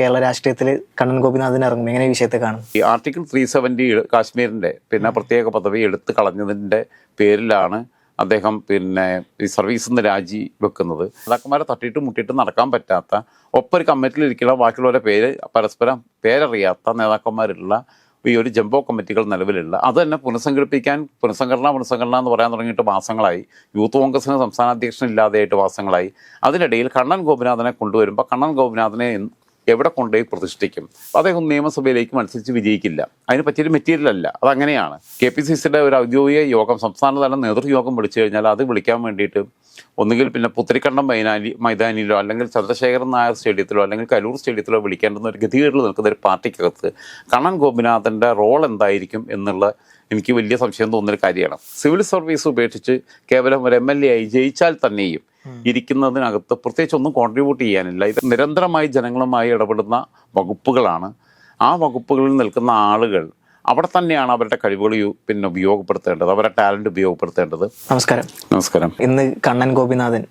കേരള രാഷ്ട്രീയത്തിൽ കണ്ണൻ ഗോപിനാഥിന് ഇറങ്ങും. എങ്ങനെ ഈ വിഷയത്തെ കാണും? ഈ ആർട്ടിക്കിൾ ത്രീ സെവന്റി കാശ്മീരിന്റെ പിന്നെ പ്രത്യേക പദവി എടുത്തു കളഞ്ഞതിന്റെ പേരിലാണ് അദ്ദേഹം പിന്നെ ഈ സർവീസിൽ നിന്ന് രാജി വെക്കുന്നത്. നേതാക്കന്മാരെ തട്ടിയിട്ട് മുട്ടിയിട്ട് നടക്കാൻ പറ്റാത്ത ഒപ്പൊരു കമ്മിറ്റിയിൽ ഇരിക്കുന്ന ബാക്കിയുള്ളവരുടെ പേര് പരസ്പരം പേരറിയാത്ത നേതാക്കന്മാരുള്ള ഈ ഒരു ജംബോ കമ്മിറ്റികൾ നിലവിലുള്ള. അത് തന്നെ പുനഃസംഘടിപ്പിക്കാൻ പുനഃസംഘടന പുനഃസംഘടന എന്ന് പറയാൻ തുടങ്ങിയിട്ട് മാസങ്ങളായി. യൂത്ത് കോൺഗ്രസിന് സംസ്ഥാന അധ്യക്ഷൻ ഇല്ലാതെയായിട്ട് മാസങ്ങളായി. അതിനിടയിൽ കണ്ണൻ ഗോപിനാഥനെ കൊണ്ടുവരുമ്പോൾ കണ്ണൻ ഗോപിനാഥനെ എവിടെ കൊണ്ടുപോയി പ്രതിഷ്ഠിക്കും? അദ്ദേഹം നിയമസഭയിലേക്ക് മത്സരിച്ച് വിജയിക്കില്ല. അതിന് പറ്റിയൊരു മെറ്റീരിയൽ അല്ല. അതങ്ങനെയാണ്. കെ പി സി സിയുടെ ഒരു ഔദ്യോഗിക യോഗം സംസ്ഥാനതല നേതൃയോഗം വിളിച്ചു കഴിഞ്ഞാൽ അത് വിളിക്കാൻ വേണ്ടിയിട്ട് ഒന്നുകിൽ പിന്നെ പുത്തരിക്കണ്ടം മൈനാലി മൈതാനിയിലോ അല്ലെങ്കിൽ ചന്ദ്രശേഖരൻ നായർ സ്റ്റേഡിയത്തിലോ അല്ലെങ്കിൽ കലൂർ സ്റ്റേഡിയത്തിലോ വിളിക്കേണ്ടുന്ന ഒരു ഗതികേടിൽ നിൽക്കുന്ന ഒരു പാർട്ടിക്കകത്ത് കണ്ണൻ ഗോപിനാഥന്റെ റോൾ എന്തായിരിക്കും എന്നുള്ള എനിക്ക് വലിയ സംശയം തോന്നുന്നൊരു കാര്യമാണ്. സിവിൽ സർവീസ് ഉപേക്ഷിച്ച് കേവലം ഒരു എം എൽ എ ആയി ജയിച്ചാൽ തന്നെയും ഇരിക്കുന്നതിനകത്ത് പ്രത്യേകിച്ച് ഒന്നും കോൺട്രിബ്യൂട്ട് ചെയ്യാനില്ല. ഇത് നിരന്തരമായി ജനങ്ങളുമായി ഇടപെടുന്ന വകുപ്പുകളാണ്. ആ വകുപ്പുകളിൽ നിൽക്കുന്ന ആളുകൾ അവിടെ തന്നെയാണ് അവരുടെ കഴിവുകൾ പിന്നെ ഉപയോഗപ്പെടുത്തേണ്ടത് അവരുടെ ടാലന്റ് ഉപയോഗപ്പെടുത്തേണ്ടത്. നമസ്കാരം. നമസ്കാരം. ഇന്ന് കണ്ണൻ ഗോപിനാഥൻ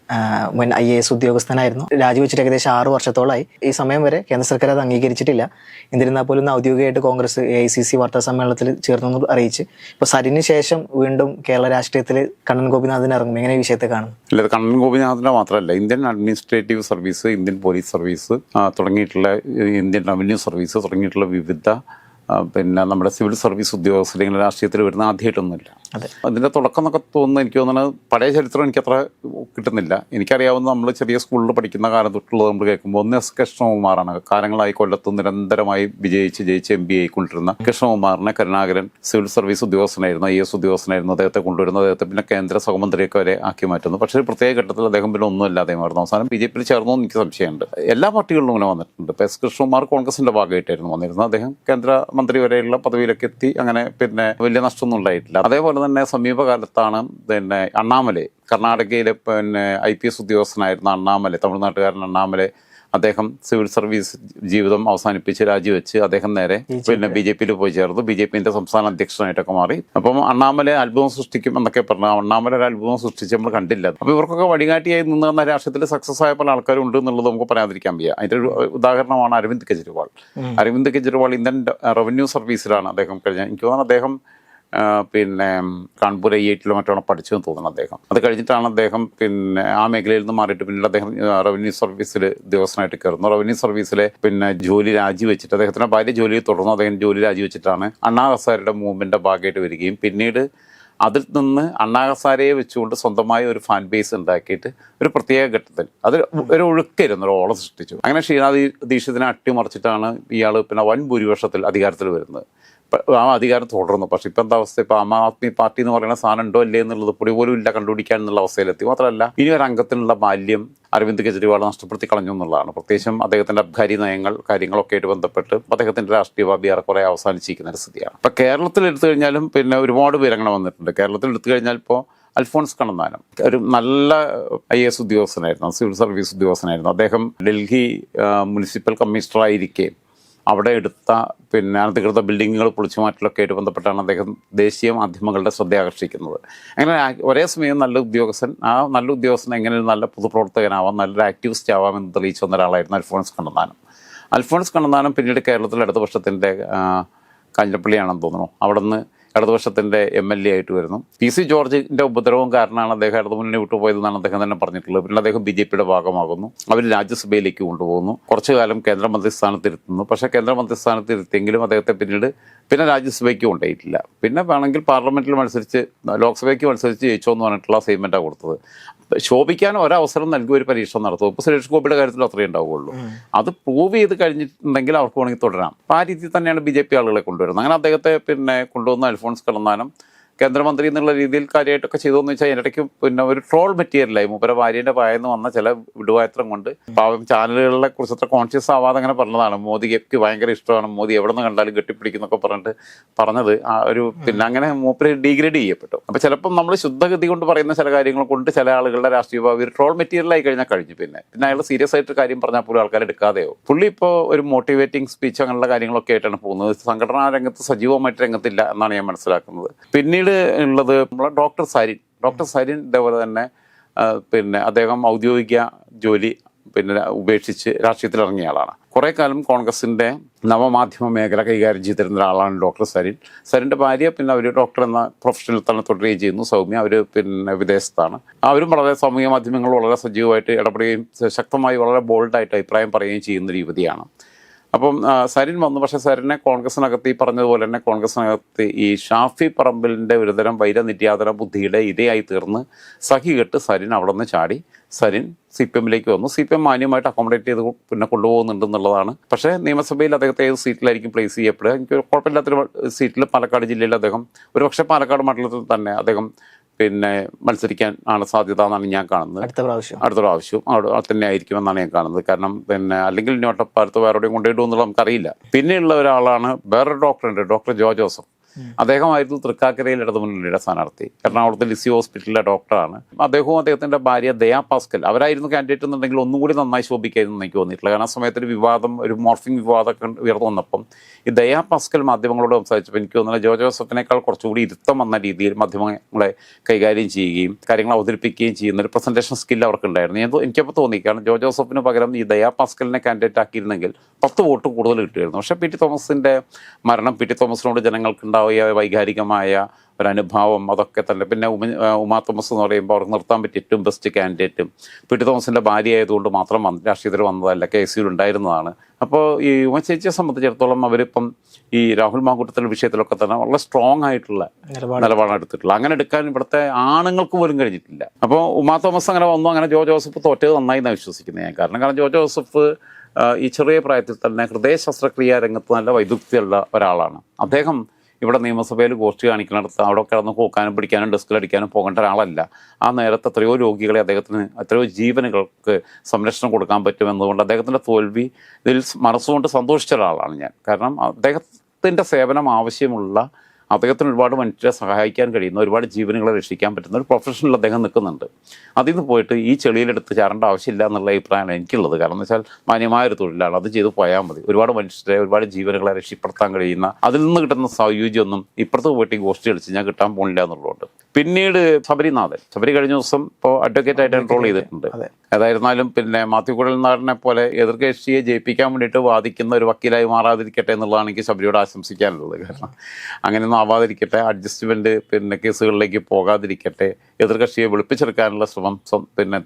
മുൻ ഐ എ എസ് ഉദ്യോഗസ്ഥനായിരുന്നു. രാജിവെച്ചിട്ട് ഏകദേശം ആറ് വർഷത്തോളമായി ഈ സമയം വരെ കേന്ദ്ര സർക്കാർ അത് അംഗീകരിച്ചിട്ടില്ല. എന്നിരുന്നാൽ പോലും ഔദ്യോഗികമായിട്ട് Congress A I C C വാർത്താ സമ്മേളനത്തിൽ ചേർന്നു അറിയിച്ച്. ഇപ്പോൾ സരിന് ശേഷം വീണ്ടും കേരള രാഷ്ട്രീയത്തിൽ കണ്ണൻ ഗോപിനാഥൻ ഇറങ്ങും. എങ്ങനെ ഈ വിഷയത്തെ കാണും അല്ല കണ്ണൻ ഗോപിനാഥന്റെ മാത്രമല്ല. Indian administrative service Indian police service തുടങ്ങിയിട്ടുള്ള ഇന്ത്യൻ റവന്യൂ സർവീസ് തുടങ്ങിയിട്ടുള്ള വിവിധ പിന്നെ നമ്മുടെ സിവിൽ സർവീസ് ഉദ്യോഗസ്ഥർ ഇങ്ങനെ രാഷ്ട്രീയത്തിൽ വരുന്ന ആദ്യമായിട്ടൊന്നുമില്ല. അതിന്റെ തുടക്കം എന്നൊക്കെ തോന്നുന്നു. എനിക്ക് തോന്നുന്നത് പഴയ ചരിത്രം എനിക്കത്ര കിട്ടുന്നില്ല. എനിക്കറിയാവുന്ന നമ്മൾ ചെറിയ സ്കൂളിൽ പഠിക്കുന്ന കാലം തൊട്ടുള്ളത് നമ്മൾ കേൾക്കുമ്പോൾ ഒന്ന് എസ് കൃഷ്ണകുമാറാണ്. കാലങ്ങളായി കൊല്ലത്ത് നിരന്തരമായി വിജയിച്ച് ജയിച്ച് എം ബി ആയിക്കൊണ്ടിരുന്ന കൃഷ്ണകുമാറിനെ കരുണാകരൻ സിവിൽ സർവീസ് ഉദ്യോഗസ്ഥനായിരുന്നു ഐ എസ് ഉദ്യോഗസ്ഥനായിരുന്നു അദ്ദേഹത്തെ കൊണ്ടുവരുന്നത് അദ്ദേഹത്തെ പിന്നെ കേന്ദ്ര സഹമന്ത്രിയൊക്കെ വരെ ആക്കി മാറ്റുന്നു. പക്ഷേ പ്രത്യേക ഘട്ടത്തിൽ അദ്ദേഹം പിന്നെ ഒന്നും അല്ലാതെ മാറുന്നു അവസാനം ബി ജെ പിയിൽ ചേർന്നു എനിക്ക് സംശയമുണ്ട്. എല്ലാ പാർട്ടികളിലും ഇങ്ങനെ വന്നിട്ടുണ്ട്. ഇപ്പോൾ എസ് കൃഷ്ണകുമാർ കോൺഗ്രസിന്റെ ഭാഗമായിട്ടായിരുന്നു വന്നിരുന്നത്. അദ്ദേഹം കേന്ദ്രമന്ത്രി വരെയുള്ള പദവിയിലൊക്കെ എത്തി അങ്ങനെ പിന്നെ വലിയ നഷ്ടമൊന്നും ഉണ്ടായിട്ടില്ല. അതേപോലെ തന്നെ സമീപകാലത്താണ് പിന്നെ അണ്ണാമലൈ കർണാടകയിലെ പിന്നെ ഐ പി എസ് ഉദ്യോഗസ്ഥനായിരുന്ന അണ്ണാമലൈ തമിഴ്നാട്ടുകാരൻ അണ്ണാമലൈ അദ്ദേഹം സിവിൽ സർവീസ് ജീവിതം അവസാനിപ്പിച്ച് രാജിവെച്ച് അദ്ദേഹം നേരെ പിന്നെ ബി ജെ പിയിൽ പോയി ചേർന്നു. ബി ജെ പിന്റെ സംസ്ഥാന അധ്യക്ഷനായിട്ടൊക്കെ മാറി. അപ്പം അണ്ണാമല അത്ഭുതം സൃഷ്ടിക്കും എന്നൊക്കെ പറഞ്ഞു അണ്ണാമല ഒരു അത്ഭുതം സൃഷ്ടിച്ച് നമ്മൾ കണ്ടില്ല. അപ്പോൾ ഇവർക്കൊക്കെ വഴികാട്ടിയായി നിന്ന് തന്ന രാഷ്ട്രീയത്തിൽ സക്സസ് ആയ പല ആൾക്കാരും ഉണ്ട് എന്നുള്ളത് നമുക്ക് പറയാതിരിക്കാൻ വയ്യ. അതിന്റെ ഒരു ഉദാഹരണമാണ് അരവിന്ദ് കെജ്രിവാൾ. അരവിന്ദ് കെജ്രിവാൾ ഇന്ത്യൻ റവന്യൂ സർവീസിലാണ് അദ്ദേഹം കഴിഞ്ഞ എനിക്ക് തോന്നുന്നു അദ്ദേഹം പിന്നെ കാൺപൂർ ഐ ഐ ടിയിലോ മറ്റോ പഠിച്ചെന്ന് തോന്നുന്നു അദ്ദേഹം. അത് കഴിഞ്ഞിട്ടാണ് അദ്ദേഹം പിന്നെ ആ മേഖലയിൽ നിന്ന് മാറിയിട്ട് പിന്നീട് അദ്ദേഹം റവന്യൂ സർവീസിൽ ഉദ്യോഗസ്ഥനായിട്ട് കയറുന്നു. റവന്യൂ സർവീസിലെ പിന്നെ ജോലി രാജിവെച്ചിട്ട് അദ്ദേഹത്തിന്റെ ഭാര്യ ജോലിയിൽ തുടർന്നു അദ്ദേഹം ജോലി രാജിവെച്ചിട്ടാണ് അണ്ണാ മൂവ്മെന്റെ ഭാഗമായിട്ട് വരികയും പിന്നീട് അതിൽ നിന്ന് അണ്ണാഹസാരയെ വെച്ചുകൊണ്ട് സ്വന്തമായ ഒരു ഫാൻ ബേസ് ഉണ്ടാക്കിയിട്ട് ഒരു പ്രത്യേക ഘട്ടത്തിൽ അത് ഒരു ഒഴുക്കായിരുന്നു ഒരു ഓളം സൃഷ്ടിച്ചു. അങ്ങനെ ഷീനാദി ദീക്ഷിതിനെ അട്ടിമറിച്ചിട്ടാണ് ഇയാൾ പിന്നെ വൻ ഭൂരിപക്ഷത്തിൽ അധികാരത്തിൽ വരുന്നത്. ആ അധികാരം തുടർന്നു. പക്ഷേ ഇപ്പം എന്താ അവസ്ഥ? ഇപ്പം ആം ആദ്മി പാർട്ടി എന്ന് പറയുന്ന സാധനം ഉണ്ടോ അല്ലേ എന്നുള്ളത് പൊടി പോലും ഇല്ല കണ്ടുപിടിക്കാൻ എന്നുള്ള അവസ്ഥയിലെത്തി. മാത്രമല്ല ഇനി ഒരു അംഗത്തിനുള്ള ബാല്യം അരവിന്ദ് കെജ്രിവാൾ നഷ്ടപ്പെടുത്തി കളഞ്ഞു എന്നുള്ളതാണ്. പ്രത്യേകിച്ചും അദ്ദേഹത്തിന്റെ അബ്കാരി നയങ്ങൾ കാര്യങ്ങളൊക്കെ ആയിട്ട് ബന്ധപ്പെട്ട് അദ്ദേഹത്തിന്റെ രാഷ്ട്രീയ ഭാവി ഏറെക്കുറെ അവസാനിച്ചിരിക്കുന്ന ഒരു സ്ഥിതിയാണ്. ഇപ്പം കേരളത്തിൽ എടുത്തു കഴിഞ്ഞാലും പിന്നെ ഒരുപാട് വിവരങ്ങൾ വന്നിട്ടുണ്ട്. കേരളത്തിൽ എടുത്തു കഴിഞ്ഞാൽ ഇപ്പോൾ അൽഫോൺസ് കണ്ണന്താനം. ഒരു നല്ല ഐ എസ് ഉദ്യോഗസ്ഥനായിരുന്നു സിവിൽ സർവീസ് ഉദ്യോഗസ്ഥനായിരുന്നു. അദ്ദേഹം ഡൽഹി മുനിസിപ്പൽ മുനിസിപ്പൽ കമ്മീഷണറായിരിക്കെ അവിടെ എടുത്ത പിന്നെ അനധികൃത ബിൽഡിങ്ങുകൾ പൊളിച്ചു മാറ്റലൊക്കെ ആയിട്ട് ബന്ധപ്പെട്ടാണ് അദ്ദേഹം ദേശീയ മാധ്യമങ്ങളുടെ ശ്രദ്ധ ആകർഷിക്കുന്നത്. അങ്ങനെ ഒരേ സമയം നല്ല ഉദ്യോഗസ്ഥൻ ആ നല്ല ഉദ്യോഗസ്ഥൻ എങ്ങനെ നല്ല പൊതുപ്രവർത്തകനാവാം നല്ലൊരു ആക്ടിവിസ്റ്റ് ആവാം എന്ന് തെളിയിച്ചു വന്ന ഒരാളായിരുന്നു അൽഫോൺസ് കണ്ണന്താനം. അൽഫോൺസ് കണ്ണന്താനം പിന്നീട് കേരളത്തിൽ ഇടതുപക്ഷത്തിന്റെ കാഞ്ഞിരപ്പള്ളിയാണെന്ന് തോന്നുന്നു. അവിടെ നിന്ന് ഇടതുപക്ഷത്തിന്റെ എം എൽ എ ആയിട്ട് വരുന്നു. പി സി ജോർജിന്റെ ഉപദ്രവം കാരണമാണ് അദ്ദേഹം ഇടതുമുന്നണി വിട്ടുപോയതെന്നാണ് അദ്ദേഹം തന്നെ പറഞ്ഞിട്ടുള്ളത്. പിന്നെ അദ്ദേഹം ബി ജെ പിയുടെ ഭാഗമാകുന്നു. അവർ രാജ്യസഭയിലേക്ക് കൊണ്ടുപോകുന്നു. കുറച്ചു കാലം കേന്ദ്രമന്ത്രി സ്ഥാനത്തിരുത്തുന്നു. പക്ഷേ കേന്ദ്രമന്ത്രി സ്ഥാനത്തിരുത്തിയെങ്കിലും അദ്ദേഹത്തെ പിന്നീട് പിന്നെ രാജ്യസഭയ്ക്ക് കൊണ്ടുപോയിട്ടില്ല. പിന്നെ വേണമെങ്കിൽ പാർലമെന്റിൽ മത്സരിച്ച് ലോക്സഭയ്ക്ക് മത്സരിച്ച് ജയിച്ചോ എന്ന് പറഞ്ഞിട്ടുള്ള സ്റ്റേറ്റ്മെന്റാണ് കൊടുത്തത്. ശോഭിക്കാൻ ഒരവസരം നൽകി ഒരു പരീക്ഷ നടത്തും. ഇപ്പോൾ സുരേഷ് ഗോപിയുടെ കാര്യത്തിൽ അത്രയേ ഉണ്ടാവുകയുള്ളൂ അത് പ്രൂവ് ചെയ്ത് കഴിഞ്ഞിട്ടുണ്ടെങ്കിൽ അവർക്ക് വേണമെങ്കിൽ തുടരാം. അപ്പോൾ ആ രീതിയിൽ തന്നെയാണ് ബി ജെ പി ആളുകളെ കൊണ്ടുവരുന്നത്. അങ്ങനെ അദ്ദേഹത്തെ പിന്നെ കൊണ്ടുവന്ന അൽഫോൺസ് കടന്നാനം കേന്ദ്രമന്ത്രി എന്നുള്ള രീതിയിൽ കാര്യമായിട്ടൊക്കെ ചെയ്തോന്ന് വെച്ചാൽ ഇടയ്ക്ക് പിന്നെ ഒരു ട്രോൾ മെറ്റീരിയലായി മൂപ്പര ഭാര്യയുടെ വായന്ന് വന്ന ചില വിടുവായത്രം കൊണ്ട് പാവം ചാനലുകളെ കുറിച്ച് അത്ര കോൺഷ്യസ് ആവാതെ അങ്ങനെ പറഞ്ഞതാണ്. മോദിക്ക് ഭയങ്കര ഇഷ്ടമാണ്. മോദി എവിടെ നിന്ന് കണ്ടാലും കെട്ടിപ്പിടിക്കുന്നൊക്കെ പറഞ്ഞിട്ട് പറഞ്ഞത്. ആ ഒരു പിന്നെ അങ്ങനെ മൂപ്പര് ഡീഗ്രേഡ് ചെയ്യപ്പെട്ടു. അപ്പൊ ചിലപ്പം നമ്മൾ ശുദ്ധഗതി കൊണ്ട് പറയുന്ന ചില കാര്യങ്ങൾ കൊണ്ട് ചില ആളുകളുടെ രാഷ്ട്രീയ ഭാവി ഒരു ട്രോൾ മെറ്റീരിയലായി കഴിഞ്ഞാൽ കഴിഞ്ഞു പിന്നെ. പിന്നെ അയാൾ സീരിയസ് ആയിട്ട് കാര്യം പറഞ്ഞാൽ പോലും ആൾക്കാർ എടുക്കാതെയോ പുള്ളി ഇപ്പോൾ ഒരു മോട്ടിവേറ്റിംഗ് സ്പീച്ച് അങ്ങനെയുള്ള കാര്യങ്ങളൊക്കെ ആയിട്ടാണ് പോകുന്നത്. സംഘടനാ രംഗത്ത് സജീവമായിട്ട് രംഗത്തില്ല എന്നാണ് ഞാൻ മനസ്സിലാക്കുന്നത്. പിന്നീട് ഉള്ളത് നമ്മളെ ഡോക്ടർ സരിൻ. ഡോക്ടർ സരിൻ ഇതേപോലെ തന്നെ പിന്നെ അദ്ദേഹം ഔദ്യോഗിക ജോലി പിന്നെ ഉപേക്ഷിച്ച് രാഷ്ട്രീയത്തിൽ ഇറങ്ങിയ ആളാണ്. കുറേ കാലം കോൺഗ്രസിന്റെ നവമാധ്യമ മേഖല കൈകാര്യം ചെയ്തിരുന്ന ഒരാളാണ് ഡോക്ടർ സരിൻ. സരിന്റെ ഭാര്യ പിന്നെ അവർ ഡോക്ടർ എന്ന പ്രൊഫഷണൽ തന്നെ തുടരുകയും ചെയ്യുന്നു. സൗമ്യ അവർ പിന്നെ വിദേശത്താണ്. അവരും വളരെ സാമൂഹ്യ മാധ്യമങ്ങൾ വളരെ സജീവമായിട്ട് ഇടപെടുകയും ശക്തമായി വളരെ ബോൾഡായിട്ട് അഭിപ്രായം പറയുകയും ചെയ്യുന്ന ഒരു യുവതിയാണ്. അപ്പം സരിൻ വന്നു. പക്ഷേ സരിനെ കോൺഗ്രസിനകത്ത് ഈ പറഞ്ഞതുപോലെ തന്നെ കോൺഗ്രസിനകത്ത് ഈ ഷാഫി പറമ്പിലിന്റെ ഒരുതരം വൈരനിര്യാതന ബുദ്ധിയുടെ ഇരയായി തീർന്ന് സഖി കെട്ട് സരിൻ അവിടെ നിന്ന് ചാടി. സരിൻ സി പി എമ്മിലേക്ക് വന്നു. സി പി എം മാന്യമായിട്ട് അക്കോമഡേറ്റ് ചെയ്ത് പിന്നെ കൊണ്ടുപോകുന്നുണ്ട് എന്നുള്ളതാണ് പക്ഷേ നിയമസഭയിൽ അദ്ദേഹത്തെ ഏത് സീറ്റിലായിരിക്കും പ്ലേസ് ചെയ്യപ്പെടുക? എനിക്ക് കുഴപ്പമില്ലാത്തൊരു സീറ്റിൽ പാലക്കാട് ജില്ലയിൽ അദ്ദേഹം ഒരുപക്ഷെ പാലക്കാട് മണ്ഡലത്തിൽ തന്നെ അദ്ദേഹം പിന്നെ മത്സരിക്കാൻ ആണ് സാധ്യത എന്നാണ് ഞാൻ കാണുന്നത്. അടുത്ത പ്രാവശ്യം. അടുത്ത പ്രാവശ്യം അവിടെ തന്നെ ആയിരിക്കുമെന്നാണ് ഞാൻ കാണുന്നത്. കാരണം പിന്നെ അല്ലെങ്കിൽ ഇനി ഒട്ടപ്പാലത്ത് വേറെ എവിടെയും കൊണ്ടുപോയിട്ടു എന്നുള്ളത് നമുക്കറിയില്ല. പിന്നെയുള്ള ഒരാളാണ് വേറൊരു ഡോക്ടറുണ്ട് ഡോക്ടർ ജോ ജോസഫ് അദ്ദേഹമായിരുന്നു തൃക്കാക്കരയിൽ ഇടതുമുന്നണിയുടെ സ്ഥാനാർത്ഥി. എറണാകുളത്തെ ലിസി ഹോസ്പിറ്റലിലെ ഡോക്ടറാണ്. അദ്ദേഹവും അദ്ദേഹത്തിന്റെ ഭാര്യ ദയാ പാസ്കൽ. അവരായിരുന്നു കാൻഡിഡേറ്റ് എന്നുണ്ടെങ്കിൽ ഒന്നും കൂടി നന്നായി ശോഭിക്കായിരുന്നു എനിക്ക് തോന്നിയിട്ടില്ല കാരണം ആ സമയത്ത് ഒരു വിവാദം ഒരു മോർഫിംഗ് വിവാദമൊക്കെ ഉയർന്നു വന്നപ്പം ഈ ദയാ പാസ്കൽ മാധ്യമങ്ങളോട് സംസാരിച്ചപ്പോൾ എനിക്ക് തോന്നുന്നത് ജോ ജോസഫിനേക്കാൾ കുറച്ചുകൂടി ഇരുത്തം വന്ന രീതിയിൽ മാധ്യമങ്ങളെ കൈകാര്യം ചെയ്യുകയും കാര്യങ്ങൾ അവതരിപ്പിക്കുകയും ചെയ്യുന്ന ഒരു പ്രസന്റേഷൻ സ്കിൽ അവർക്കുണ്ടായിരുന്നു. ഞാൻ എനിക്കപ്പോൾ തോന്നി. കാരണം ജോ ജോസഫിന് പകരം ഈ ദയാ പാസ്കലിനെ കാൻഡിഡേറ്റ് ആക്കിയിരുന്നെങ്കിൽ പത്ത് വോട്ട് കൂടുതൽ കിട്ടുമായിരുന്നു. പക്ഷേ പി ടി തോമസിന്റെ മരണം പി ടി തോമസിനോട് ജനങ്ങൾക്കുണ്ടായ വൈകാരികമായ ഒരു അനുഭാവം അതൊക്കെ തന്നെ. പിന്നെ ഉമ ഉമാ തോമസ് എന്ന് പറയുമ്പോൾ അവർക്ക് നിർത്താൻ പറ്റിയ ഏറ്റവും ബെസ്റ്റ് കാൻഡിഡേറ്റും പി ടി തോമസിന്റെ ഭാര്യ ആയതുകൊണ്ട് മാത്രം വന്ന് രാഷ്ട്രീയത്തിൽ വന്നതല്ല കെ എസ് യുയിൽ ഉണ്ടായിരുന്നതാണ്. അപ്പോൾ ഈ ഉമ ചേച്ചിയെ സംബന്ധിച്ചിടത്തോളം അവരിപ്പം ഈ രാഹുൽ മാങ്കൂട്ടത്തിന്റെ വിഷയത്തിലൊക്കെ തന്നെ വളരെ സ്ട്രോങ് ആയിട്ടുള്ള നിലപാട്. നിലപാടാണ് എടുത്തിട്ടുള്ളത്. അങ്ങനെ എടുക്കാൻ ഇവിടുത്തെ ആണുങ്ങൾക്ക് പോലും കഴിഞ്ഞിട്ടില്ല. അപ്പോൾ ഉമാ തോമസ് അങ്ങനെ വന്നു അങ്ങനെ ജോ ജോസഫ് തോറ്റത് നന്നായി എന്നാണ് വിശ്വസിക്കുന്നത് ഞാൻ. കാരണം കാരണം ജോ ജോസഫ് ഈ ചെറിയ പ്രായത്തിൽ തന്നെ ഹൃദയ ശസ്ത്രക്രിയാ രംഗത്ത് നല്ല വൈദഗ്ധ്യമുള്ള ഒരാളാണ്. അദ്ദേഹം ഇവിടെ നിയമസഭയിൽ ഗോഷ്ഠി കാണിക്കുന്നിടത്ത് അവിടെ കിടന്ന് പോക്കാനും പിടിക്കാനും ഡെസ്കിലടിക്കാനും പോകേണ്ട ഒരാളല്ല. ആ നേരത്തെ എത്രയോ രോഗികളെ അദ്ദേഹത്തിന് എത്രയോ ജീവനുകൾക്ക് സംരക്ഷണം കൊടുക്കാൻ പറ്റുമെന്നതുകൊണ്ട് അദ്ദേഹത്തിന്റെ തോൽവി ഇതിൽ മനസ്സുകൊണ്ട് സന്തോഷിച്ച ഒരാളാണ് ഞാൻ. കാരണം അദ്ദേഹത്തിന്റെ സേവനം ആവശ്യമുള്ള അദ്ദേഹത്തിന് ഒരുപാട് മനുഷ്യരെ സഹായിക്കാൻ കഴിയുന്ന ഒരുപാട് ജീവനുകളെ രക്ഷിക്കാൻ പറ്റുന്ന ഒരു പ്രൊഫഷനിൽ അദ്ദേഹം നിൽക്കുന്നുണ്ട്. അതിൽ നിന്ന് പോയിട്ട് ഈ ചെളിയിലെടുത്ത് ചാടേണ്ട ആവശ്യമില്ല എന്നുള്ള അഭിപ്രായമാണ് എനിക്കുള്ളത്. കാരണം എന്ന് വെച്ചാൽ മാന്യമായ ഒരു തൊഴിലാണ്. അത് ചെയ്ത് പോയാൽ മതി. ഒരുപാട് മനുഷ്യരെ ഒരുപാട് ജീവനുകളെ രക്ഷപ്പെടുത്താൻ കഴിയുന്ന അതിൽ നിന്ന് കിട്ടുന്ന സൗയോജ്യമൊന്നും ഇപ്പുറത്ത് പോയിട്ട് ഈ ഗോഷ്ടി കളിച്ച് ഞാൻ കിട്ടാൻ പോണില്ല എന്നുള്ളതുകൊണ്ട്. പിന്നീട് ശബരിനാഥൻ. ശബരി കഴിഞ്ഞ ദിവസം ഇപ്പോൾ അഡ്വക്കേറ്റ് ആയിട്ട് എൻറോൾ ചെയ്തിട്ടുണ്ട്. ഏതായിരുന്നാലും പിന്നെ മാത്യു കുഴൽനാടനെ പോലെ എതിർകക്ഷിയെ ജയിപ്പിക്കാൻ വേണ്ടിയിട്ട് വാദിക്കുന്ന ഒരു വക്കീലായി മാറാതിരിക്കട്ടെ എന്നുള്ളതാണ് എനിക്ക് ശബരിയോട് ആശംസിക്കാനുള്ളത്. കാരണം അങ്ങനെയൊന്നും ആവാതിരിക്കട്ടെ അഡ്ജസ്റ്റ്മെന്റ് പിന്നെ കേസുകളിലേക്ക് പോകാതിരിക്കട്ടെ എതിർകക്ഷിയെ വെളുപ്പിച്ചെടുക്കാനുള്ള ശ്രമം പിന്നെ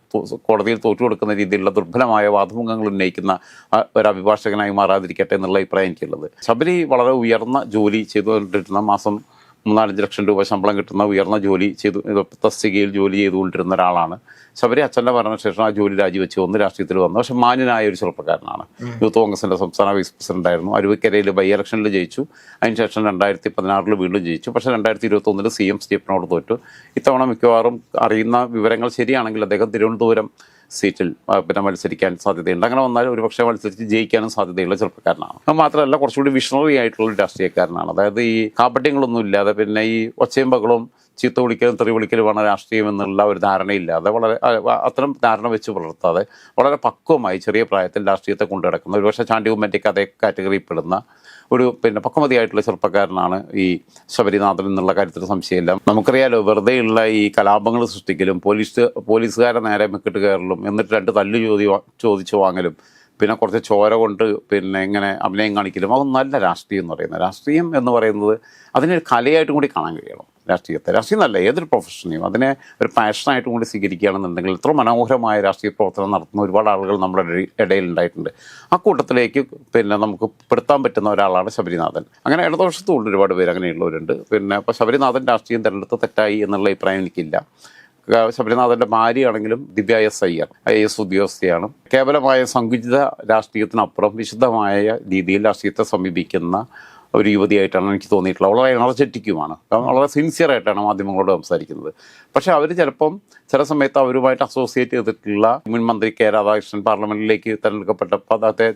കോടതിയിൽ തോറ്റു കൊടുക്കുന്ന രീതിയിലുള്ള ദുർബലമായ വാദമുഖങ്ങൾ ഉന്നയിക്കുന്ന ഒരു അഭിഭാഷകനായി മാറാതിരിക്കട്ടെ എന്നുള്ള അഭിപ്രായം എനിക്കുള്ളത്. ശബരി വളരെ ഉയർന്ന ജോലി ചെയ്തുകൊണ്ടിരുന്ന മാസം മൂന്നാലഞ്ച് ലക്ഷം രൂപ ശമ്പളം കിട്ടുന്ന ഉയർന്ന ജോലി ചെയ്തു തസ്തികയിൽ ജോലി ചെയ്തുകൊണ്ടിരുന്ന ഒരാളാണ്. ശബരി അച്ഛന്റെ മരണശേഷം ആ ജോലി രാജിവെച്ച് വന്ന് രാഷ്ട്രീയത്തിൽ വന്നു. പക്ഷെ മാന്യനായ ഒരു ചെറുപ്പക്കാരനാണ്. യൂത്ത് കോൺഗ്രസിന്റെ സംസ്ഥാന വൈസ് പ്രസിഡന്റ് ആയിരുന്നു. അരുവിക്കരയിൽ ബൈ ഇലക്ഷനിൽ ജയിച്ചു. അതിനുശേഷം രണ്ടായിരത്തി പതിനാറിൽ വീണ്ടും ജയിച്ചു. പക്ഷെ രണ്ടായിരത്തി ഇരുപത്തൊന്നിൽ സി എം സ്റ്റീഫനോട് തോറ്റു. ഇത്തവണ മിക്കവാറും അറിയുന്ന വിവരങ്ങൾ ശരിയാണെങ്കിൽ അദ്ദേഹം തിരുവനന്തപുരം സീറ്റിൽ പിന്നെ മത്സരിക്കാൻ സാധ്യതയുണ്ട്. അങ്ങനെ വന്നാൽ ഒരുപക്ഷെ മത്സരിച്ച് ജയിക്കാനും സാധ്യതയുള്ള ചെറുപ്പക്കാരനാണ്. അത് മാത്രമല്ല കുറച്ചുകൂടി വിഷണറി ആയിട്ടുള്ള രാഷ്ട്രീയക്കാരനാണ്. അതായത് ഈ കാപ്പട്യങ്ങളൊന്നും ഇല്ലാതെ പിന്നെ ഈ ഒച്ചയും ബഹളവും ചീത്ത വിളിക്കലും തെറി വിളിക്കലുമാണ് രാഷ്ട്രീയം എന്നുള്ള ഒരു ധാരണയില്ലാതെ വളരെ അത്തരം ധാരണ വെച്ച് പുലർത്താതെ വളരെ പക്വമായി ചെറിയ പ്രായത്തിൽ രാഷ്ട്രീയത്തെ കൊണ്ടു നടക്കുന്ന ഒരുപക്ഷെ ചാണ്ടി ഉമ്മന്റെ അതേ കാറ്റഗറിയിൽ പെടുന്ന ഒരു പിന്നെ പക്വമതിയായിട്ടുള്ള ചെറുപ്പക്കാരനാണ് ഈ ശബരിനാഥൻ എന്നുള്ള കാര്യത്തിൽ സംശയമില്ല. നമുക്കറിയാലോ വെറുതെയുള്ള ഈ കലാപങ്ങൾ സൃഷ്ടിക്കലും പോലീസ് പോലീസുകാരെ നേരെ മെക്കിട്ട് കയറലും എന്നിട്ട് രണ്ട് തല്ല് ചോദി ചോദിച്ചു വാങ്ങലും പിന്നെ കുറച്ച് ചോര കൊണ്ട് പിന്നെ ഇങ്ങനെ അഭിനയം കാണിക്കലും. അതൊന്നും നല്ല രാഷ്ട്രീയം എന്ന് പറയുന്നത്. രാഷ്ട്രീയം എന്ന് പറയുന്നത് അതിനൊരു കലയായിട്ടും കൂടി കാണാൻ കഴിയണം. രാഷ്ട്രീയത്തെ. രാഷ്ട്രീയം നല്ല ഏതൊരു പ്രൊഫഷനെയും അതിനെ ഒരു പാഷനായിട്ടും കൂടി സ്വീകരിക്കുകയാണെന്നുണ്ടെങ്കിൽ ഇത്ര മനോഹരമായ രാഷ്ട്രീയ പ്രവർത്തനം നടത്തുന്ന ഒരുപാട് ആളുകൾ നമ്മുടെ ഇടയിൽ- ഉണ്ടായിട്ടുണ്ട്. ആ കൂട്ടത്തിലേക്ക് പിന്നെ നമുക്ക് പെടുത്താൻ പറ്റുന്ന ഒരാളാണ് ശബരിനാഥൻ. അങ്ങനെ ഇടതുപക്ഷത്തും ഉണ്ട് ഒരുപാട് പേര്. അങ്ങനെയുള്ളവരുണ്ട്. പിന്നെ അപ്പോൾ ശബരിനാഥൻ രാഷ്ട്രീയം തിരഞ്ഞെടുത്ത് തെറ്റായി എന്നുള്ള അഭിപ്രായം എനിക്കില്ല. ശബരിനാഥന്റെ ഭാര്യയാണെങ്കിലും Divya S Iyer I S ഉദ്യോഗസ്ഥയാണ് കേവലമായ സങ്കുചിത രാഷ്ട്രീയത്തിനപ്പുറം വിശുദ്ധമായ രീതിയിൽ രാഷ്ട്രീയത്തെ സമീപിക്കുന്ന ഒരു യുവതിയായിട്ടാണ് എനിക്ക് തോന്നിയിട്ടുള്ളത്. വളരെ എനർജറ്റിക്കുമാണ് വളരെ സിൻസിയർ ആയിട്ടാണ് മാധ്യമങ്ങളോട് സംസാരിക്കുന്നത്. പക്ഷെ അവർ ചിലപ്പം ചില സമയത്ത് അവരുമായിട്ട് അസോസിയേറ്റ് ചെയ്തിട്ടുള്ള മുൻ മന്ത്രി കെ രാധാകൃഷ്ണൻ പാർലമെന്റിലേക്ക് തിരഞ്ഞെടുക്കപ്പെട്ടപ്പോൾ അദ്ദേഹത്തെ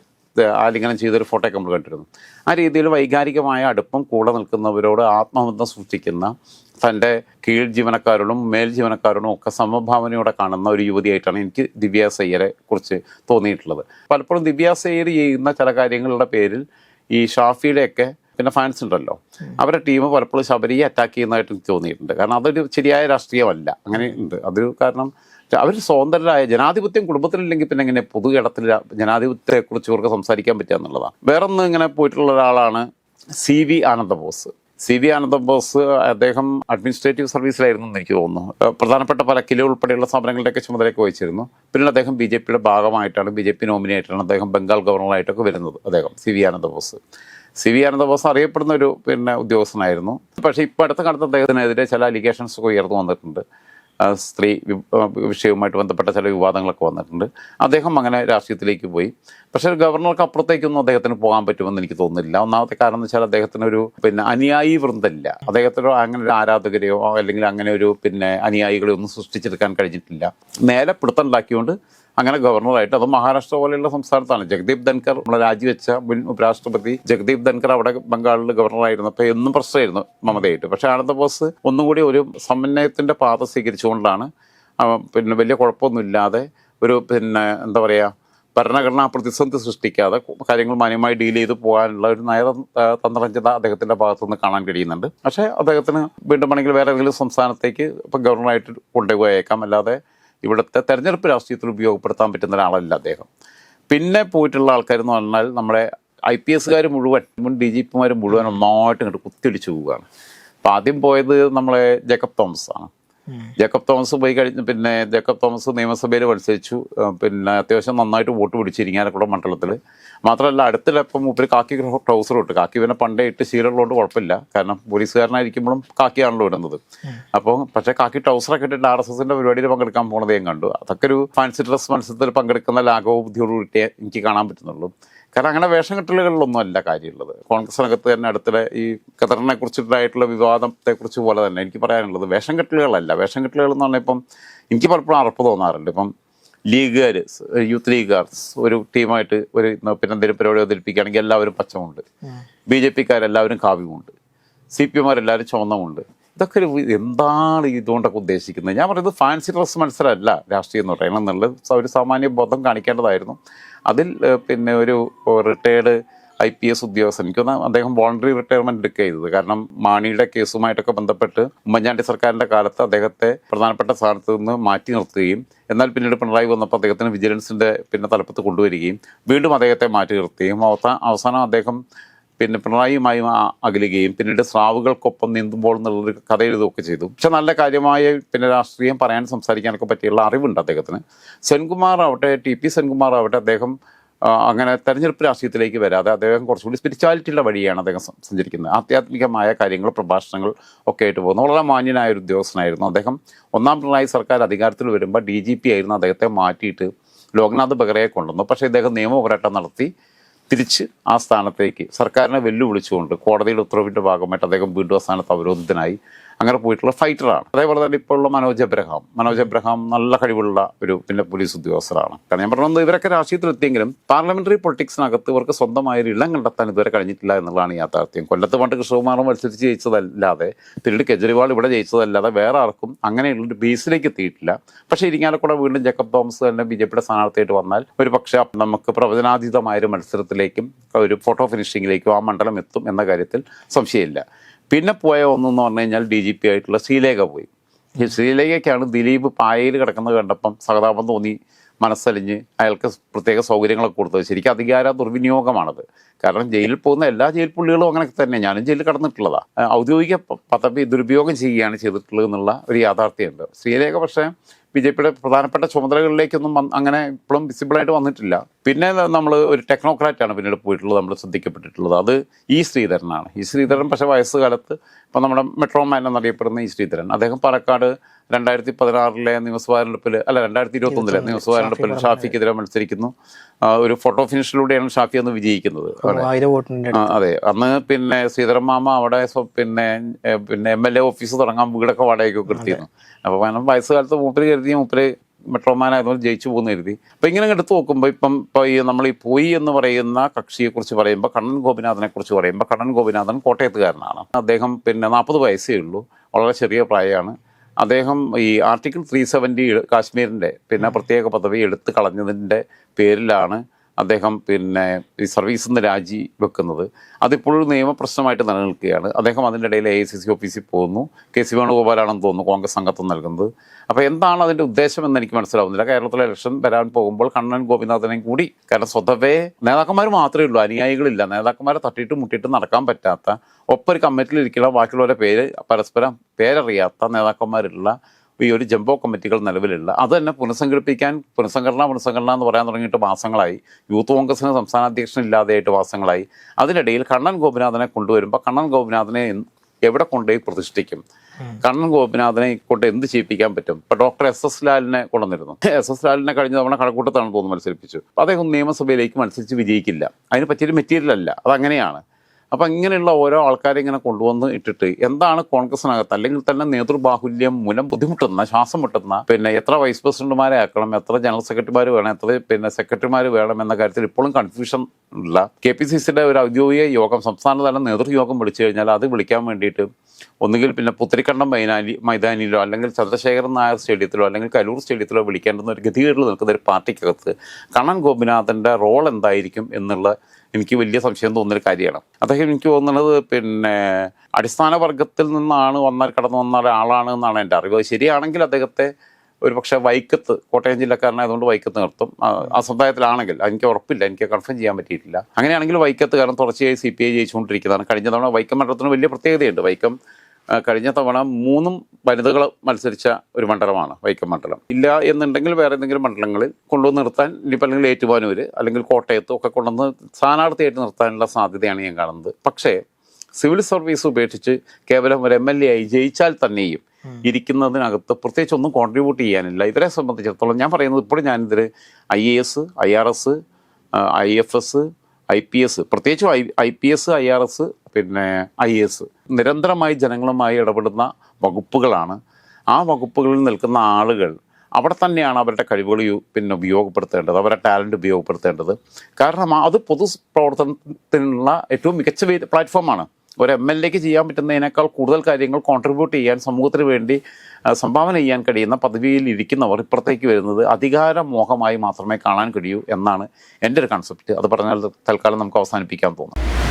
ആലിംഗനം ചെയ്തൊരു ഫോട്ടോയൊക്കെ നമ്മൾ കണ്ടിരുന്നു. ആ രീതിയിൽ വൈകാരികമായ അടുപ്പം കൂടെ നിൽക്കുന്നവരോട് ആത്മബന്ധം സൃഷ്ടിക്കുന്ന തന്റെ കീഴ് ജീവനക്കാരോടും മേൽ ജീവനക്കാരോടും ഒക്കെ സമഭാവനയോടെ കാണുന്ന ഒരു യുവതിയായിട്ടാണ് എനിക്ക് ദിവ്യ സയ്യരെ കുറിച്ച് തോന്നിയിട്ടുള്ളത്. പലപ്പോഴും ദിവ്യ സയ്യർ ചെയ്യുന്ന ചില കാര്യങ്ങളുടെ പേരിൽ ഈ ഷാഫിയുടെയൊക്കെ പിന്നെ ഫാൻസ് ഉണ്ടല്ലോ. അവരുടെ ടീം പലപ്പോഴും ശബരിയെ അറ്റാക്ക് ചെയ്യുന്നതായിട്ട് എനിക്ക് തോന്നിയിട്ടുണ്ട്. കാരണം അതൊരു ശരിയായ രാഷ്ട്രീയമല്ല. അങ്ങനെ ഉണ്ട്. അതൊരു കാരണം അവർ സ്വതന്ത്രരായ ജനാധിപത്യം കുടുംബത്തിലില്ലെങ്കിൽ പിന്നെ ഇങ്ങനെ പൊതു ഇടത്തിൽ ജനാധിപത്യത്തെക്കുറിച്ച് ഇവർക്ക് സംസാരിക്കാൻ പറ്റുക എന്നുള്ളതാണ്. വേറൊന്ന് ഇങ്ങനെ പോയിട്ടുള്ള ഒരാളാണ് C V Anandabose. C V Anandabose അദ്ദേഹം അഡ്മിനിസ്ട്രേറ്റീവ് സർവീസിലായിരുന്നു എന്ന് എനിക്ക് തോന്നുന്നു. പ്രധാനപ്പെട്ട പല കിലോ ഉൾപ്പെടെയുള്ള സ്ഥാപനങ്ങളുടെയൊക്കെ ചുമതലയൊക്കെ വഹിച്ചിരുന്നു. പിന്നീട് അദ്ദേഹം ബി ജെ പിയുടെ ഭാഗമായിട്ടാണ് ബി ജെ പി നോമിനി ആയിട്ടാണ് അദ്ദേഹം ബംഗാൾ ഗവർണറായിട്ടൊക്കെ വരുന്നത് അദ്ദേഹം C V Anandabose. C V Anandabose അറിയപ്പെടുന്ന ഒരു പിന്നെ ഉദ്യോഗസ്ഥനായിരുന്നു. പക്ഷേ ഇപ്പോൾ അടുത്ത കാലത്ത് അദ്ദേഹത്തിനെതിരെ ചില അലിഗേഷൻസ് ഉയർന്നു വന്നിട്ടുണ്ട്. സ്ത്രീ വിഷയവുമായിട്ട് ബന്ധപ്പെട്ട ചില വിവാദങ്ങളൊക്കെ വന്നിട്ടുണ്ട്. അദ്ദേഹം അങ്ങനെ രാഷ്ട്രീയത്തിലേക്ക് പോയി. പക്ഷേ ഗവർണർക്ക് അപ്പുറത്തേക്കൊന്നും അദ്ദേഹത്തിന് പോകാൻ പറ്റുമെന്ന് എനിക്ക് തോന്നുന്നില്ല. ഒന്നാമത്തെ കാരണം എന്ന് വെച്ചാൽ അദ്ദേഹത്തിന് ഒരു പിന്നെ അനുയായി വൃന്ദമില്ല. അദ്ദേഹത്തിന് അങ്ങനെ ഒരു ആരാധകരെയോ അല്ലെങ്കിൽ അങ്ങനെ ഒരു പിന്നെ അനുയായികളെയോ ഒന്നും സൃഷ്ടിച്ചെടുക്കാൻ കഴിഞ്ഞിട്ടില്ല. നേരെ പിടുത്തമുണ്ടാക്കിക്കൊണ്ട് അങ്ങനെ ഗവർണറായിട്ട് അത് മഹാരാഷ്ട്ര പോലെയുള്ള സംസ്ഥാനത്താണ്. ജഗദീപ് ധൻകർ നമ്മളെ രാജിവെച്ച മുൻ ഉപരാഷ്ട്രപതി ജഗദീപ് ധൻകർ അവിടെ ബംഗാളിൽ ഗവർണറായിരുന്നപ്പോൾ എന്നും പ്രശ്നമായിരുന്നു മമതയായിട്ട്. പക്ഷേ ആനന്ദ ബോസ് ഒന്നുകൂടി ഒരു സമന്വയത്തിന്റെ പാത സ്വീകരിച്ചുകൊണ്ടാണ് പിന്നെ വലിയ കുഴപ്പമൊന്നുമില്ലാതെ ഒരു പിന്നെ എന്താ പറയുക ഭരണഘടനാ പ്രതിസന്ധി സൃഷ്ടിക്കാതെ കാര്യങ്ങൾ മാന്യമായി ഡീൽ ചെയ്ത് പോകാനുള്ള ഒരു നയ തന്ത്രജ്ഞത അദ്ദേഹത്തിന്റെ ഭാഗത്തുനിന്ന് കാണാൻ കഴിയുന്നുണ്ട്. പക്ഷേ അദ്ദേഹത്തിന് വീണ്ടും വേണമെങ്കിൽ വേറെ ഏതെങ്കിലും സംസ്ഥാനത്തേക്ക് ഇപ്പം ഗവർണറായിട്ട് കൊണ്ടുപോയേക്കാം. അല്ലാതെ ഇവിടുത്തെ തെരഞ്ഞെടുപ്പ് രാഷ്ട്രീയത്തിൽ ഉപയോഗപ്പെടുത്താൻ പറ്റുന്ന ഒരാളല്ല അദ്ദേഹം. പിന്നെ പോയിട്ടുള്ള ആൾക്കാർ എന്ന് പറഞ്ഞാൽ നമ്മുടെ ഐ പി എസ്സുകാർ മുഴുവൻ മുൻ ഡി ജി പിമാർ മുഴുവൻ ഒന്നായിട്ട് ഇങ്ങോട്ട് കുത്തിടിച്ചു പോവുകയാണ്. അപ്പോൾ ആദ്യം പോയത് നമ്മളെ ജേക്കബ് തോമസ് ആണ് ജേക്കബ് തോമസ് പോയി കഴിഞ്ഞ് പിന്നെ ജേക്കബ് തോമസ് നിയമസഭയിൽ മത്സരിച്ചു. പിന്നെ അത്യാവശ്യം നന്നായിട്ട് വോട്ട് പിടിച്ചു ഇരിങ്ങാലക്കുട മണ്ഡലത്തിൽ മാത്രമല്ല അടുത്തിലപ്പം മൂപ്പര് കാക്കി ട്രൗസർ ഇട്ട്. കാക്കി പിന്നെ പണ്ടേ ഇട്ട് ശീലമുള്ളതുകൊണ്ട് കുഴപ്പമില്ല. കാരണം പോലീസുകാരനായിരിക്കുമ്പോഴും കാക്കിയാണല്ലോ ഇടുന്നത് അപ്പോൾ പക്ഷേ കാക്കി ട്രൗസറൊക്കെ ഇട്ടിട്ട് ആർ എസ് എസിന്റെ പരിപാടിയിൽ പങ്കെടുക്കാൻ പോണത് കണ്ടു. അതൊക്കെ ഒരു ഫാൻസി ഡ്രസ് മത്സരത്തിൽ പങ്കെടുക്കുന്ന ലാഘവ ബുദ്ധിയോടുകൂടിയേ എനിക്ക് കാണാൻ പറ്റുന്നുള്ളൂ. കാരണം അങ്ങനെ വേഷം കെട്ടലുകളിലൊന്നും അല്ല കാര്യമുള്ളത്. കോൺഗ്രസിനകത്ത് തന്നെ അടുത്തിടെ ഈ ഖത്തറിനെ കുറിച്ചിട്ടായിട്ടുള്ള വിവാദത്തെ കുറിച്ച് പോലെ തന്നെ എനിക്ക് പറയാനുള്ളത് വേഷം കെട്ടലുകളല്ല. വേഷം കെട്ടലുകൾ എന്ന് പറഞ്ഞാൽ ഇപ്പം എനിക്ക് പലപ്പോഴും അറപ്പ് തോന്നാറുണ്ട്. ഇപ്പം ലീഗുകാർ യൂത്ത് ലീഗുകാർസ് ഒരു ടീമായിട്ട് ഒരു പിന്നെ എന്തെങ്കിലും പരിപാടി അവതരിപ്പിക്കുകയാണെങ്കിൽ എല്ലാവരും പച്ചമുണ്ട്. ബി ജെ പിക്കാരെല്ലാവരും കാവ്യമുണ്ട്. സി പി എമാരെല്ലാവരും ചുവന്നമുണ്ട് ഇതൊക്കെ ഒരു എന്താണ് ഇതുകൊണ്ടൊക്കെ ഉദ്ദേശിക്കുന്നത്? ഞാൻ പറയുന്നത് ഫാൻസി ഡ്രസ് മത്സരമല്ല രാഷ്ട്രീയം എന്ന് പറയുന്നത് എന്നുള്ളത് ഒരു സാമാന്യ ബോധം കാണിക്കേണ്ടതായിരുന്നു. അതിൽ പിന്നെ ഒരു റിട്ടയേർഡ് ഐ പി എസ് ഉദ്യോഗസ്ഥൻ എനിക്ക് തോന്നുന്നു അദ്ദേഹം വോളണ്ടറി റിട്ടയർമെന്റ് എടുക്കുക ചെയ്തത്. കാരണം മാണിയുടെ കേസുമായിട്ടൊക്കെ ബന്ധപ്പെട്ട് ഉമ്മൻചാണ്ടി സർക്കാരിന്റെ കാലത്ത് അദ്ദേഹത്തെ പ്രധാനപ്പെട്ട സ്ഥാനത്ത് നിന്ന് മാറ്റി നിർത്തുകയും എന്നാൽ പിന്നീട് പിണറായി വന്നപ്പോൾ അദ്ദേഹത്തിന് വിജിലൻസിന്റെ പിന്നെ തലപ്പത്ത് കൊണ്ടുവരികയും വീണ്ടും അദ്ദേഹത്തെ മാറ്റി നിർത്തുകയും. അവസാനം അദ്ദേഹം പിന്നെ പിണറായിയുമായി അകലുകയും പിന്നീട് സ്രാവുകൾക്കൊപ്പം നീന്തുമ്പോൾ എന്നുള്ളൊരു കഥ എഴുതുകയൊക്കെ ചെയ്തു. പക്ഷെ നല്ല കാര്യമായ പിന്നെ രാഷ്ട്രീയം പറയാൻ സംസാരിക്കാനൊക്കെ പറ്റിയുള്ള അറിവുണ്ട് അദ്ദേഹത്തിന്. സെൻകുമാർ ആവട്ടെ ടി പി സെൻകുമാർ ആവട്ടെ അദ്ദേഹം അങ്ങനെ തെരഞ്ഞെടുപ്പ് രാഷ്ട്രീയത്തിലേക്ക് വരാതെ അദ്ദേഹം കുറച്ചുകൂടി സ്പിരിച്വാലിറ്റിയുടെ വഴിയാണ് അദ്ദേഹം സഞ്ചരിക്കുന്നത്. ആധ്യാത്മികമായ കാര്യങ്ങൾ പ്രഭാഷണങ്ങൾ ഒക്കെ ആയിട്ട് പോകുന്നു. വളരെ മാന്യനായ ഒരു ഉദ്യോഗസ്ഥനായിരുന്നു അദ്ദേഹം. ഒന്നാം പിണറായി സർക്കാർ അധികാരത്തിൽ വരുമ്പോൾ ഡി ജി പി ആയിരുന്നു അദ്ദേഹത്തെ മാറ്റിയിട്ട് ലോക്നാഥ് ബെഹ്റയെ കൊണ്ടുവന്നു. പക്ഷേ ഇദ്ദേഹം നിയമ പോരാട്ടം നടത്തി. തിരിച്ച് ആ സ്ഥാനത്തേക്ക് സർക്കാരിനെ വെല്ലുവിളിച്ചുകൊണ്ട് കോടതിയുടെ ഉത്തരവിന്റെ ഭാഗമായിട്ട് അദ്ദേഹം വീണ്ടും ആ സ്ഥാനത്ത് അവരോധിതനായി. അങ്ങനെ പോയിട്ടുള്ള ഫൈറ്ററാണ്. അതേപോലെ തന്നെ ഇപ്പോൾ ഉള്ള മനോജ് എബ്രഹാം മനോജ് എബ്രഹാം നല്ല കഴിവുള്ള ഒരു പിന്നെ പോലീസ് ഉദ്യോഗസ്ഥരാണ്. കാരണം ഞാൻ പറഞ്ഞത് ഇവരൊക്കെ രാഷ്ട്രീയത്തിലെത്തിയെങ്കിലും പാർലമെന്ററി പൊളിറ്റിക്സിനകത്ത് ഇവർക്ക് സ്വന്തമായ ഒരു ഇടം കണ്ടെത്താൻ ഇതുവരെ കഴിഞ്ഞിട്ടില്ല എന്നുള്ളതാണ് യാഥാർത്ഥ്യം. കൊല്ലത്ത് പണ്ട് കൃഷ്ണകുമാറും മത്സരിച്ച് ജയിച്ചതല്ലാതെ പിന്നീട് കെജ്രിവാൾ ഇവിടെ ജയിച്ചതല്ലാതെ വേറെ ആർക്കും അങ്ങനെയുള്ളൊരു ബേസിലേക്ക് എത്തിയിട്ടില്ല. പക്ഷേ ഇരിങ്ങാലക്കുട വീണ്ടും ജേക്കബ് തോമസ് തന്നെ ബി ജെ പിയുടെ സ്ഥാനാർത്ഥിയായിട്ട് വന്നാൽ ഒരു പക്ഷേ നമുക്ക് പ്രവചനാതീതമായ ഒരു മത്സരത്തിലേക്കും ഒരു ഫോട്ടോ ഫിനിഷിങ്ങിലേക്കും ആ മണ്ഡലം എത്തും എന്ന കാര്യത്തിൽ സംശയമില്ല. പിന്നെ പോയ ഒന്നെന്ന് പറഞ്ഞു കഴിഞ്ഞാൽ ഡി ജി പി ആയിട്ടുള്ള ശ്രീലേഖ പോയി. ഈ ശ്രീലേഖയ്ക്കാണ് ദിലീപ് പായയിൽ കിടക്കുന്നത് കണ്ടപ്പം സഹതാപം തോന്നി മനസ്സലിഞ്ഞ് അയാൾക്ക് പ്രത്യേക സൗകര്യങ്ങളൊക്കെ കൊടുത്തത്. ശരിക്കും അധികാര ദുർവിനിയോഗമാണത്. കാരണം ജയിലിൽ പോകുന്ന എല്ലാ ജയിൽ പുള്ളികളും അങ്ങനെ തന്നെ. ഞാനും ജയിലിൽ കടന്നിട്ടുള്ളതാണ് ഔദ്യോഗിക പദവി ദുരുപയോഗം ചെയ്യുകയാണ് ചെയ്തിട്ടുള്ളത് എന്നുള്ള ഒരു യാഥാർത്ഥ്യമുണ്ട്. ശ്രീലേഖ പക്ഷേ ബി ജെ പിയുടെ പ്രധാനപ്പെട്ട ചുമതലകളിലേക്കൊന്നും അങ്ങനെ ഇപ്പോഴും വിസിബിളായിട്ട് വന്നിട്ടില്ല. പിന്നെ നമ്മൾ ഒരു ടെക്നോക്രാറ്റാണ് പിന്നീട് പോയിട്ടുള്ളത് നമ്മൾ ശ്രദ്ധിക്കപ്പെട്ടിട്ടുള്ളത്. അത് ഈ ശ്രീധരനാണ്. ഈ ശ്രീധരൻ പക്ഷേ വയസ്സുകാലത്ത് ഇപ്പം നമ്മുടെ മെട്രോമാൻ എന്നറിയപ്പെടുന്ന ഈ ശ്രീധരൻ. അദ്ദേഹം പാലക്കാട് രണ്ടായിരത്തി പതിനാറിലെ നിയമസഭാ തെരഞ്ഞെടുപ്പിൽ അല്ല രണ്ടായിരത്തി ഇരുപത്തി ഒന്നിലെ നിയമസഭാ തെരഞ്ഞെടുപ്പിൽ ഷാഫിക്കെതിരെ മത്സരിക്കുന്നു. ഒരു ഫോട്ടോ ഫിനിഷിലൂടെയാണ് ഷാഫി അന്ന് വിജയിക്കുന്നത് അതെ. അന്ന് പിന്നെ സീതാറാമാമ അവിടെ പിന്നെ പിന്നെ എം എൽ എ ഓഫീസ് തുടങ്ങാൻ വീടൊക്കെ വാടകയ്ക്കൊക്കെ എടുത്തിരുന്നു. അപ്പോൾ കാരണം വയസ്സുകാലത്ത് മൂപ്പര് കരുതി മൂപ്പര് മെട്രോമാനായതുകൊണ്ട് ജയിച്ചു പോകുന്ന കരുതി. അപ്പം ഇങ്ങനെ എടുത്തു നോക്കുമ്പോൾ ഇപ്പം ഇപ്പോൾ ഈ നമ്മൾ ഈ പോയി എന്ന് പറയുന്ന കക്ഷിയെ കുറിച്ച് പറയുമ്പോൾ കണ്ണൻ ഗോപിനാഥനെ കുറിച്ച് പറയുമ്പോൾ കണ്ണൻ ഗോപിനാഥൻ കോട്ടയത്തുകാരനാണ്. അദ്ദേഹം പിന്നെ നാൽപ്പത് വയസ്സേ ഉള്ളൂ. വളരെ ചെറിയ പ്രായമാണ്. അദ്ദേഹം ഈ ആർട്ടിക്കിൾ ത്രീ സെവന്റി കാശ്മീരിന്റെ പിന്നെ പ്രത്യേക പദവി എടുത്തു കളഞ്ഞതിന്റെ പേരിലാണ് അദ്ദേഹം പിന്നെ ഈ സർവീസിൽ നിന്ന് രാജി വെക്കുന്നത്. അതിപ്പോഴൊരു നിയമപ്രശ്നമായിട്ട് നിലനിൽക്കുകയാണ്. അദ്ദേഹം അതിന്റെ ഇടയിൽ എ ഐ സി സി ഓഫീസിൽ പോകുന്നു. കെ സി വേണുഗോപാലാണെന്ന് തോന്നുന്നു കോൺഗ്രസ് അംഗത്വം നൽകുന്നത്. അപ്പോൾ എന്താണ് അതിന്റെ ഉദ്ദേശം എന്ന് എനിക്ക് മനസ്സിലാവുന്നില്ല. കേരളത്തിലെ ഇലക്ഷൻ വരാൻ പോകുമ്പോൾ കണ്ണൻ ഗോപിനാഥനെയും കൂടി കാരണം സ്വതവേ നേതാക്കന്മാർ മാത്രമേ ഉള്ളൂ. അനുയായികളില്ല. നേതാക്കന്മാരെ തട്ടിയിട്ട് മുട്ടിയിട്ട് നടക്കാൻ പറ്റാത്ത ഒപ്പം ഒരു കമ്മിറ്റിയിൽ ഇരിക്കുന്ന ബാക്കിയുള്ളവരുടെ പേര് പരസ്പരം പേരറിയാത്ത നേതാക്കന്മാരുള്ള ഈ ഒരു ജംബോ കമ്മിറ്റികൾ നിലവിലുള്ള അത് തന്നെ പുനഃസംഘടിപ്പിക്കാൻ പുനഃസംഘടന പുനഃസംഘടന എന്ന് പറയാൻ തുടങ്ങിയിട്ട് മാസങ്ങളായി. യൂത്ത് കോൺഗ്രസിന് സംസ്ഥാന അധ്യക്ഷൻ ഇല്ലാതെയായിട്ട് മാസങ്ങളായി. അതിനിടയിൽ കണ്ണൻ ഗോപിനാഥനെ കൊണ്ടുവരുമ്പോൾ കണ്ണൻ ഗോപിനാഥനെ എവിടെ കൊണ്ടുപോയി പ്രതിഷ്ഠിക്കും? കണ്ണൻ ഗോപിനാഥനെ കൊണ്ട് എന്ത് ചെയ്യിപ്പിക്കാൻ പറ്റും? ഇപ്പൊ ഡോക്ടർ എസ് എസ് ലാലിനെ കൊണ്ടുവന്നിരുന്നു. എസ് എസ് ലാലിനെ കഴിഞ്ഞ തവണ കഴക്കൂട്ടത്താണ് തോന്നുന്നു മത്സരിപ്പിച്ചു. അപ്പൊ അദ്ദേഹം നിയമസഭയിലേക്ക് മത്സരിച്ച് വിജയിക്കില്ല. അതിന് പറ്റിയൊരു മെറ്റീരിയൽ അല്ല അതങ്ങനെയാണ്. അപ്പൊ ഇങ്ങനെയുള്ള ഓരോ ആൾക്കാരെ ഇങ്ങനെ കൊണ്ടുവന്ന് ഇട്ടിട്ട് എന്താണ് കോൺഗ്രസിനകത്ത് അല്ലെങ്കിൽ തന്നെ നേതൃബാഹുല്യം മൂലം ബുദ്ധിമുട്ടുന്ന ശ്വാസം മുട്ടുന്ന പിന്നെ എത്ര വൈസ് പ്രസിഡന്റുമാരെ ആക്കണം എത്ര ജനറൽ സെക്രട്ടറിമാർ വേണം എത്ര പിന്നെ സെക്രട്ടറിമാർ വേണം എന്ന കാര്യത്തിൽ ഇപ്പോഴും കൺഫ്യൂഷൻ ഉള്ള കെ പി സി സിയുടെ ഒരു ഔദ്യോഗിക യോഗം സംസ്ഥാന തല നേതൃയോഗം വിളിച്ചു കഴിഞ്ഞാൽ അത് വിളിക്കാൻ വേണ്ടിയിട്ട് ഒന്നുകിൽ പിന്നെ പുത്തരിക്കണ്ടം മൈനാലി മൈതാനിയിലോ അല്ലെങ്കിൽ ചന്ദ്രശേഖരൻ നായർ സ്റ്റേഡിയത്തിലോ അല്ലെങ്കിൽ കലൂർ സ്റ്റേഡിയത്തിലോ വിളിക്കേണ്ടുന്ന ഒരു ഗതികേടിൽ നിൽക്കുന്ന ഒരു പാർട്ടിക്കകത്ത് കണ്ണൻ ഗോപിനാഥന്റെ റോൾ എന്തായിരിക്കും എന്നുള്ള എനിക്ക് വലിയ സംശയം തോന്നുന്നൊരു കാര്യമാണ്. അദ്ദേഹം എനിക്ക് തോന്നുന്നത് പിന്നെ അടിസ്ഥാന വർഗത്തിൽ നിന്നാണ് വന്നാൽ കടന്നു വന്ന ഒരാളാണ് എന്നാണ് എന്റെ അറിവ്. ശരിയാണെങ്കിൽ അദ്ദേഹത്തെ ഒരു പക്ഷേ വൈക്കത്ത് കോട്ടയം ജില്ലക്കാരനായതുകൊണ്ട് വൈക്കത്ത് നിർത്തും. ആ, സമുദായത്തിലാണെങ്കിൽ എനിക്ക് ഉറപ്പില്ല എനിക്ക് കൺഫേം ചെയ്യാൻ പറ്റിയിട്ടില്ല. അങ്ങനെയാണെങ്കിൽ വൈക്കത്ത് കാരണം തുടർച്ചയായി സി പി ഐ ജയിച്ചുകൊണ്ടിരിക്കുന്നതാണ്. കഴിഞ്ഞ തവണ വൈക്കം മണ്ഡലത്തിന് വലിയ പ്രത്യേകതയുണ്ട്. വൈക്കം കഴിഞ്ഞ തവണ മൂന്നും വനിതകൾ മത്സരിച്ച ഒരു മണ്ഡലമാണ് വൈക്കം മണ്ഡലം. ഇല്ല എന്നുണ്ടെങ്കിൽ വേറെ എന്തെങ്കിലും മണ്ഡലങ്ങളിൽ കൊണ്ടുവന്ന് നിർത്താൻ ഇനിയിപ്പോൾ അല്ലെങ്കിൽ ഏറ്റുമാനൂർ അല്ലെങ്കിൽ കോട്ടയത്തും ഒക്കെ കൊണ്ടുവന്ന് സ്ഥാനാർത്ഥിയായിട്ട് നിർത്താനുള്ള സാധ്യതയാണ് ഞാൻ കാണുന്നത്. പക്ഷേ സിവിൽ സർവീസ് ഉപേക്ഷിച്ച് കേവലം ഒരു എം എൽ എ ആയി ജയിച്ചാൽ തന്നെയും ഇരിക്കുന്നതിനകത്ത് പ്രത്യേകിച്ച് ഒന്നും കോൺട്രിബ്യൂട്ട് ചെയ്യാനില്ല. ഇവരെ സംബന്ധിച്ചിടത്തോളം ഞാൻ പറയുന്നത് ഇപ്പോഴും ഞാനിതിൽ I A S I R S I F S I P S പ്രത്യേകിച്ചും I I P S I R S പിന്നെ ഐ എസ്. നിരന്തരമായി ജനങ്ങളുമായി ഇടപെടുന്ന വകുപ്പുകളാണ്. ആ വകുപ്പുകളിൽ നിൽക്കുന്ന ആളുകൾ അവിടെ തന്നെയാണ് അവരുടെ കഴിവുകൾ പിന്നെ ഉപയോഗപ്പെടുത്തേണ്ടത് അവരുടെ ടാലന്റ് ഉപയോഗപ്പെടുത്തേണ്ടത്. കാരണം അത് പൊതു പ്രവർത്തനത്തിനുള്ള ഏറ്റവും മികച്ച പ്ലാറ്റ്ഫോമാണ്. ഒരു എം എൽ എക്ക് ചെയ്യാൻ പറ്റുന്നതിനേക്കാൾ കൂടുതൽ കാര്യങ്ങൾ കോൺട്രിബ്യൂട്ട് ചെയ്യാൻ സമൂഹത്തിന് വേണ്ടി സംഭാവന ചെയ്യാൻ കഴിയുന്ന പദവിയിൽ ഇരിക്കുന്നവർ ഇപ്പുറത്തേക്ക് വരുന്നത് അധികാരമോഹമായി മാത്രമേ കാണാൻ കഴിയൂ എന്നാണ് എന്റെ ഒരു കൺസെപ്റ്റ് അത് പറഞ്ഞാൽ തൽക്കാലം നമുക്ക് അവസാനിപ്പിക്കാൻ തോന്നുന്നു.